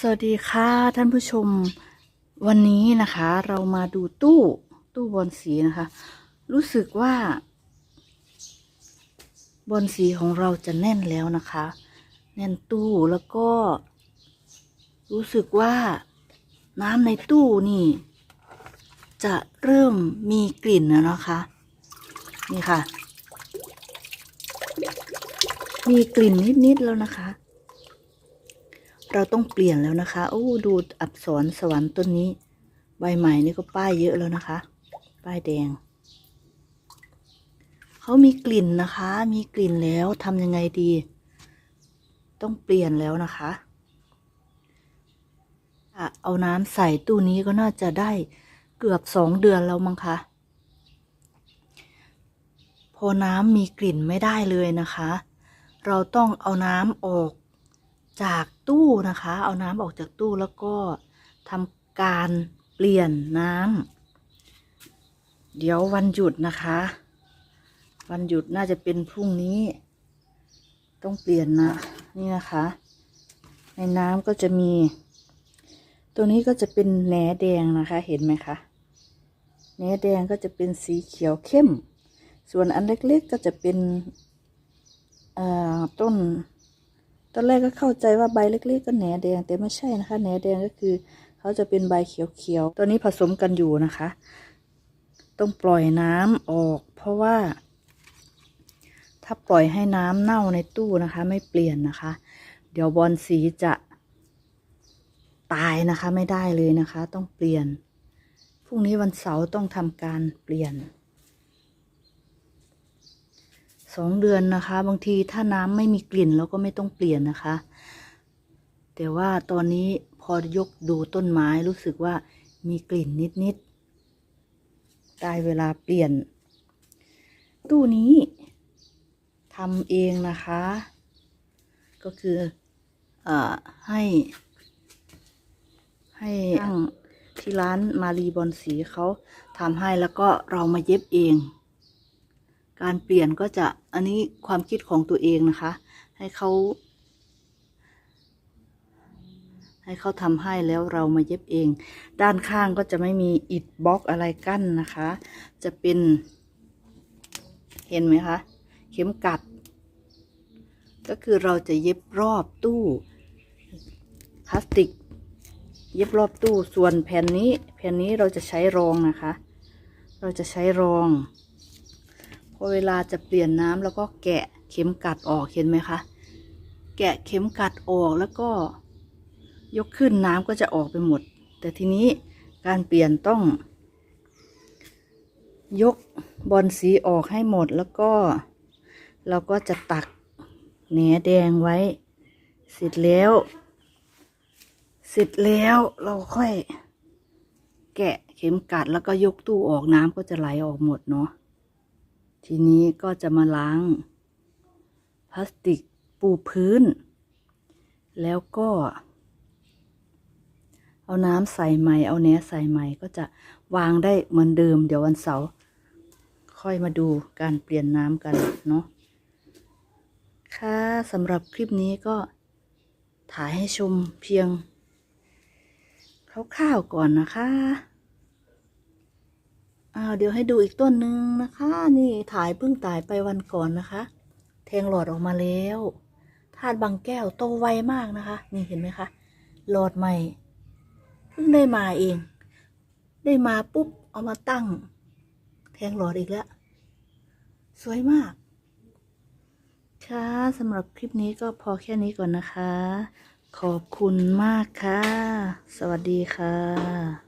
สวัสดีค่ะท่านผู้ชมวันนี้นะคะ เรามาดูตู้ตู้บอลสีนะคะ รู้สึกว่า บอลสีของเราจะแน่นแล้วนะคะ แน่นตู้แล้วก็ รู้สึกว่าน้ำในตู้นี่ จะเริ่มมีกลิ่นแล้วนะคะ นี่ค่ะ มีกลิ่นนิด ๆ แล้วนะคะ เราต้องเปลี่ยนแล้วนะคะ โอ้ ดูอักษรสวรรค์ต้นนี้ ใบใหม่นี่ก็ป้ายเยอะแล้วนะคะ ป้ายแดง เขามีกลิ่นนะคะ มีกลิ่นแล้วทำยังไงดี ต้องเปลี่ยนแล้วนะคะอะเอาน้ำใส่ตู้นี้ก็น่าจะได้เกือบสองเดือนแล้วมั้งคะ พอน้ำมีกลิ่นไม่ได้เลยนะคะ เราต้องเอาน้ำออก จากตู้นะคะ เอาน้ำออกจากตู้แล้วก็ทำการเปลี่ยนน้ำเดี๋ยววันหยุดนะคะ วันหยุดน่าจะเป็นพรุ่งนี้ ต้องเปลี่ยนนะนี่นะคะ ในน้ำก็จะมี ตัวนี้ก็จะเป็นแหนแดงนะคะ เห็นไหมคะแหนแดงก็จะเป็นสีเขียวเข้ม ส่วนอันเล็กๆก็จะเป็นต้น ตอนแรกก็เข้าใจว่าใบเล็ก ๆ ก็แหนแดง แต่ไม่ใช่นะคะแหนแดงก็คือ เขาจะเป็นใบเขียวๆตัวนี้ผสมกันอยู่นะคะ ต้องปล่อยน้ำออก เพราะว่า ถ้าปล่อยให้น้ำเน่าในตู้นะคะ ไม่เปลี่ยนนะคะ เดี๋ยวบอลสีจะตายนะคะไม่ได้เลยนะคะ ต้องเปลี่ยนพรุ่งนี้วันเสาร์ต้องทำการเปลี่ยน สองเดือนนะคะ บางทีถ้าน้ำไม่มีกลิ่นเราก็ไม่ต้องเปลี่ยนนะคะ แต่ว่าตอนนี้พอยกดูต้นไม้รู้สึกว่ามีกลิ่นนิดๆได้เวลาเปลี่ยน ตู้นี้ทำเองนะคะ ก็คือเอ่อให้ ให้ที่ร้านมารีบอลสีเขาทำให้แล้วก็เรามาเย็บเอง การเปลี่ยนก็จะอันนี้ความคิดของตัวเองนะคะ ให้เขา ให้เขาทำให้แล้วเรามาเย็บเอง ด้านข้างก็จะไม่มีอิฐบล็อกอะไรกั้นนะคะ จะเป็น เห็นไหมคะ เข็มกัด ก็คือเราจะเย็บรอบตู้พลาสติก เย็บรอบตู้ส่วนแผ่นนี้ แผ่นนี้เราจะใช้รองนะคะ เราจะใช้รอง พอเวลาจะเปลี่ยนน้ำแล้วก็แกะเข็มกัดออกเห็นไหมคะแกะเข็มกัดออกแล้วก็ ยกขึ้นน้ำก็จะออกไปหมด แต่ทีนี้การเปลี่ยนต้อง ยกบอลสีออกให้หมดแล้วก็ เราก็จะตักแหนแดงไว้ เสร็จแล้ว เสร็จแล้วเราค่อย แกะเข็มกัดแล้วก็ยกตู้ออกน้ำก็จะไหลออกหมดเนาะ ทีนี้ก็จะมาล้าง พลาสติกปูพื้น แล้วก็ เอาน้ำใส่ใหม่เอาเนื้อใส่ใหม่ก็จะวางได้เหมือนเดิม เดี๋ยววันเสาร์ค่อยมาดูการเปลี่ยนน้ำกันเนาะค่ะสำหรับคลิปนี้ก็ถ่ายให้ชมเพียงคร่าวๆก่อนนะคะ อ้าวเดี๋ยวให้ดูอีกต้นหนึ่งนะคะ นี่ถ่ายเพิ่งถ่ายไปวันก่อนนะคะ แทงหลอดออกมาแล้วธาตุบางแก้วโตไวมากนะคะ นี่เห็นไหมคะหลอดใหม่เพิ่งได้มาเอง ได้มาปุ๊บเอามาตั้ง แทงหลอดอีกแล้ว สวยมากค่ะสำหรับคลิปนี้ก็พอแค่นี้ก่อนนะคะ ขอบคุณมากค่ะ สวัสดีค่ะ